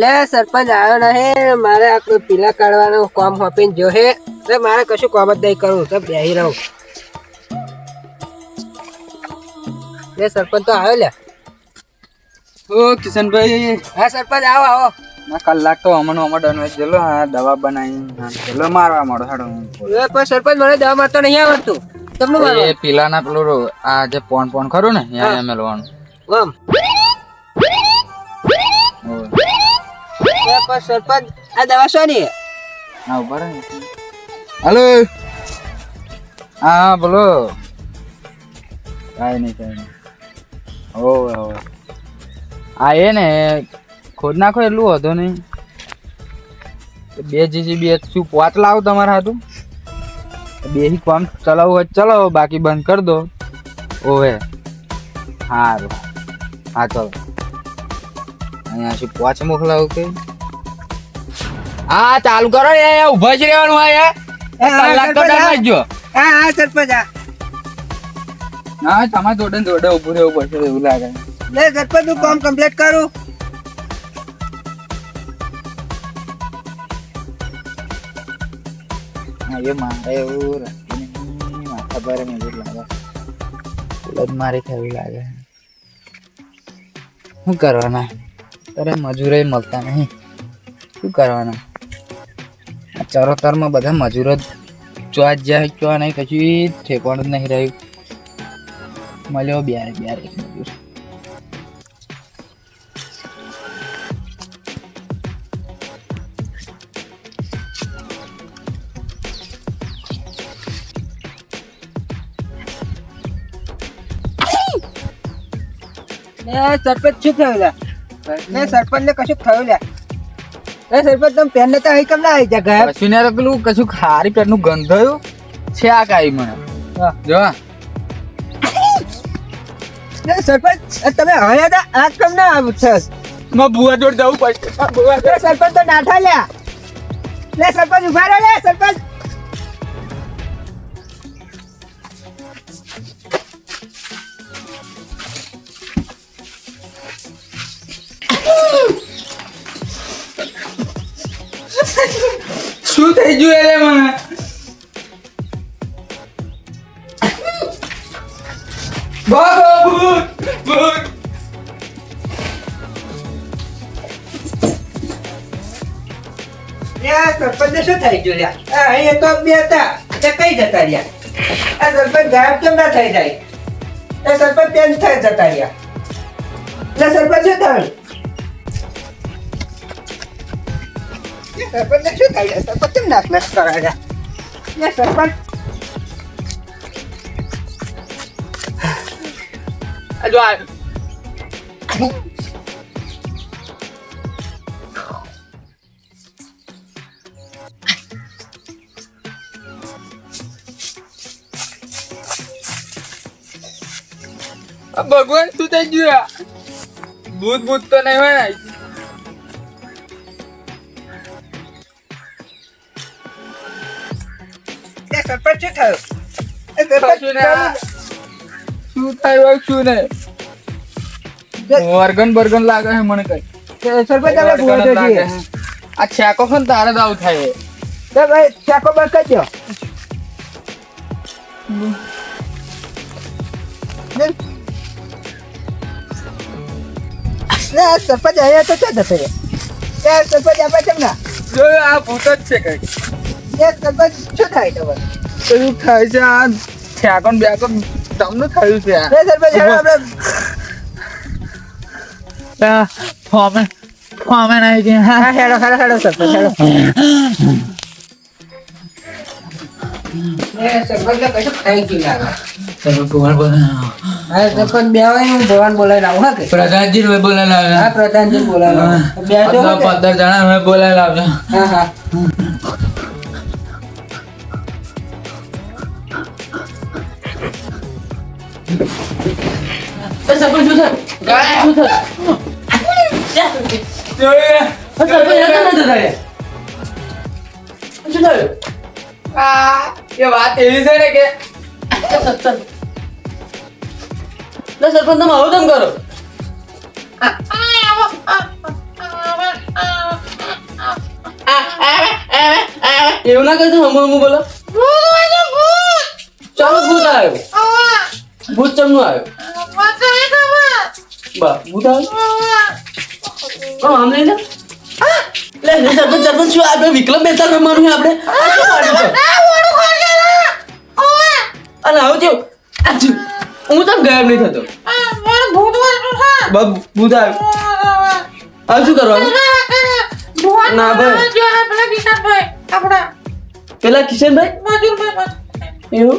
લે સરપંચ આવ્યો નહીં. મારે આ કોઈ પીલા કાઢવાનું કામ હોપીને જોહે એટલે મારે કશું કામ જ નહીં કરવું. તો બેહી રહું. લે સરપંચ તો આવ્યો લે. ઓ કિશનભાઈ. હા સરપંચ આવો આવો. ના કલાક તો અમન અમર ડનવે ચલો આ દવા બનાવી ચલો મારવા મળો હાડો. એ પણ સરપંચ મને દવા મારતો નહીં આવડતું. તમને મારો એ પીલાના પેલું આ જે પોન પોન ખરું ને એમ મેલવાનું. સરપંચ. હા હલો. હા બોલો. કાંઈ નહીં કાંઈ નહીં. હોવે હોવે. આ એ ને, ખોદ નાખો, એટલું હતો નહીં. બે જીજીબી શું પોચ લાવો તમારા હાથું? બે હી કામ ચલાવવું હોય ચલાવો, બાકી બંધ કરી દો. ઓવે સારું હા, ચલો. અહીંયા શું પોચ મોકલાવું કે? હા ચાલુ કરો ને ઊભા જ રહેવાનું હોય એ કલાક તો સરપંચ, ડર જો હા હા સરપંચ હા. હા તમારે જોડે જોડે ઉભું રહેવું પડશે એવું લાગે. લે સરપંચ હું કામ કમ્પ્લીટ કરું. એ મારે એવું. માથા ભારે મજૂર લાગે. ફૂલ મારી થયું લાગે. શું કરવાના? અરે મજૂરે મળતા નહીં. શું કરવાના? ચરોતરમાં બધા મજૂરો ચો જાય ચોઆ નહીં કશું ઠેકવાનું જ નહીં રહ્યું. મળ્યો બ્યારે બ્યારે મજૂર. સરપંચ શું થયું લે? સરપંચ ને કશું થયું લે? એ સરપંચ તમે પેન લેતા અહીં કેમ ના આવી જા ગયા કશું ને પેલું કશું ખારી પેટનું ગંધાયું છે આ કાઈ મને. જો. સરપંચ તમે હવે આ કેમ ના આવું છે? માં બુઆ જોડે જવું પડશે. બુઆ સરપંચ તો નાઠા લ્યા. લે સરપંચ ઊભા રહો લે સરપંચ થઈ ગયું એટલે મને. બાબા, ભૂત ભૂત. સરપંચ શું થઈ ગયું લ્યા? આ અહીં તો બે હતા. એ કઈ જતા રહ્યા? આ સરપંચ ગાયબ કેમ ના થઈ જાય? એ સરપંચ પેન થઈ જતા રહ્યા. લે સરપંચ શું થયું? એ સરપંચ ને શું થઈ જાય સરપંચ કેમ નાક નાક કરાયા સરપંચ જો ભગવાન, તું થઈ ગયું ભૂત ભૂત તો નહીં હોય સરપંચ શું થયો. ના. શું થાય શું નહીં? વર્ગન બર્ગન લાગે છે મને કઈ. સરપંચ આપણે ભૂલ છે. આ છેકો છે ને તારે જ આવું થાય. તો ભાઈ ચાકો બંધ કરી દો સરપંચ આવ્યા તો ક્યાં જશે સરપંચ આપણે કેમ ના જો આ ભૂત જ છે કઈ સરપંચ શું થાય તમારે બધું થાય છે આ છેકો ને બેકો તમને થયું છે આ એ સરપંચ હેડો આપણે આ ફોમે ફોમે નહીં કે હા હા હેડો હેડો હેડો સરપંચ હેડો એ સરપંચ ને કશું થઈ ગયું લાગે તમે કુમાર બોલા હા સરપંચ સરપંચ તમે આવું તેમ કરો એવું ના કહે તો બોલો ચાલો ભૂત ભૂત ચમનું આવ્યો. બા ભૂત આવ્યો આમ લઈ લે લે સરપંચ સરપંચ શું આપણે? વિક્રમ બેતાલ રમવાનું આપણે? અને આવું થયું. હું તમ ગાયબ નહીં થતો. ભૂત આવ્યો હવે શું કરવાનું? ના ભાઈ. પેલા કિશનભાઈ? એવું?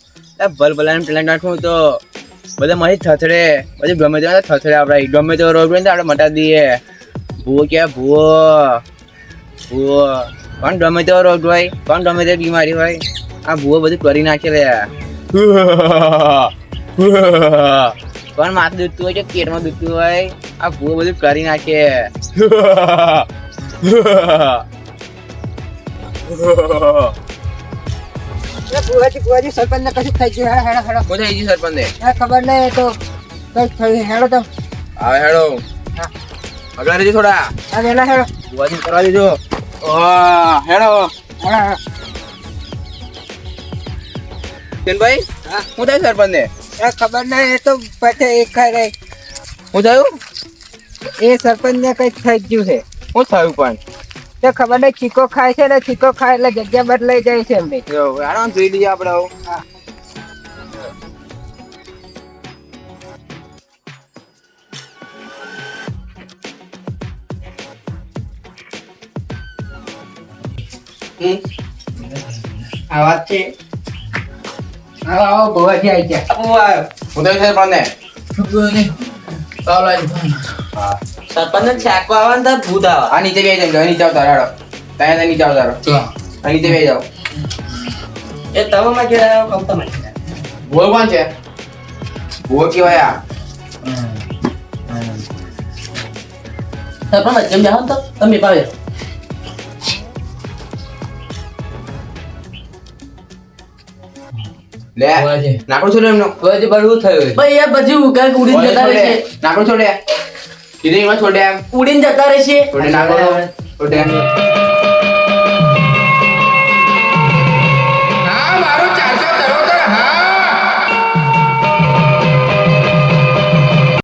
ભલ ભલાને પ્લાન નાખું તો બધા મારી થથડે પછી ગમે તે થથડે આપણે ગમે તો રોગ હોય ને આપણે મટા દઈએ. ભૂવો કે ભૂવો? ભૂવો. કોણ ગમે તેવો રોગ હોય કોણ ગમે તે બીમારી હોય આ ભૂવો બધું કરી નાખે રહ્યા કોણ માથું દુખતું હોય કે પેટમાં દુખતું હોય? આ ભૂવો બધું કરી નાખે. ભુવાજી ભુવાજી સરપંચ ને કશું થઈ ગયું? હેડો હેડો શું થઈ ગયું સરપંચે હા ખબર નહીં તો કઈ થયું હેડો તો આવે હેડો. હા. આગળ થોડા. હા વેલા હેડો. ભૂવાજી કરવા દેજો. ઓહ, હેડો. હેડો હેડો કેનભાઈ હા. શું થાય સરપંચ ને ખબર નહીં એ તો પછી એક ખાઈ રહી. હું થયું? એ સરપંચ ને કઈ થઈ ગયું છે. શું થયું પણ? તે ખબર નહીં ચીકો ખાય છે ને ચીકો ખાય એટલે જગ્યા બદલાઈ જાય છે. એમની આરામ જોઈ લઈએ આપણે આ વાત છે? આવો આવો ભવાજી આવી ગયા. હું આવ્યો? શું થયું સરપંચ ને સરપંચ ને છાકવા આવવાનું તો ભૂત આવે. આ નીચે બે જાવ નીચે આવતા રાડો ત્યાં ત્યાં નીચે આવતા રહો. આ નીચે બે જાવ એ તમે માં કે કહું તમે કોણ છે? ભૂવો કેવાય આ. સરપંચ જેમ જાઓ તો? તમે પાવે લે નાકડો છોડે એમનો. ભાઈ એ બધું કાંઈક ઉડી જતા રહેશે નાકડો છોડે. કીધું એમાં છોડે એમ ઉડીને જતા રહેશે. છોડે નાકડું છોડે